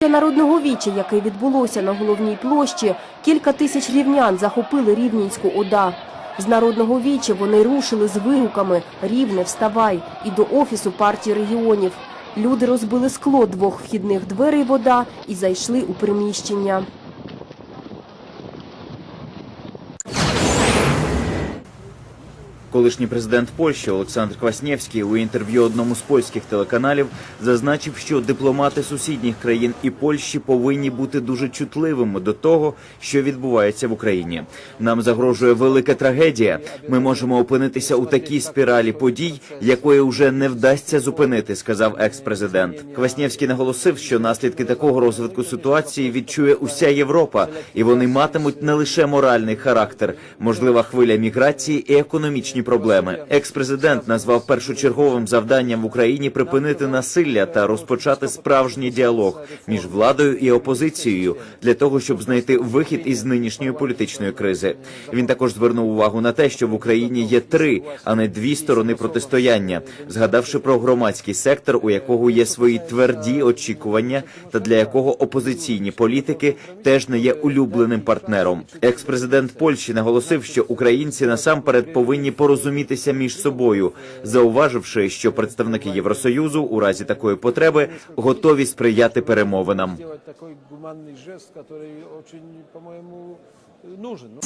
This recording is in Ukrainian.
Після народного віча, яке відбулося на головній площі, кілька тисяч рівнян захопили Рівненську ОДА. З народного віча вони рушили з вигуками «Рівне, вставай!» і до офісу партії регіонів. Люди розбили скло двох вхідних дверей вода і зайшли у приміщення. Колишній президент Польщі Олександр Кваснєвський у інтерв'ю одному з польських телеканалів зазначив, що дипломати сусідніх країн і Польщі повинні бути дуже чутливими до того, що відбувається в Україні. Нам загрожує велика трагедія. Ми можемо опинитися у такій спіралі подій, якої вже не вдасться зупинити, сказав екс-президент. Кваснєвський наголосив, що наслідки такого розвитку ситуації відчує уся Європа, і вони матимуть не лише моральний характер, можлива хвиля міграції і економічні проблеми. Екс-президент назвав першочерговим завданням в Україні припинити насилля та розпочати справжній діалог між владою і опозицією для того, щоб знайти вихід із нинішньої політичної кризи. Він також звернув увагу на те, що в Україні є три, а не дві сторони протистояння, згадавши про громадський сектор, у якого є свої тверді очікування, та для якого опозиційні політики теж не є улюбленим партнером. Екс-президент Польщі наголосив, що українці насамперед повинні порозумітися між собою, зауваживши, що представники Євросоюзу у разі такої потреби готові сприяти перемовинам. Такий гуманний жест, який очень, по моєму нужен. Ну,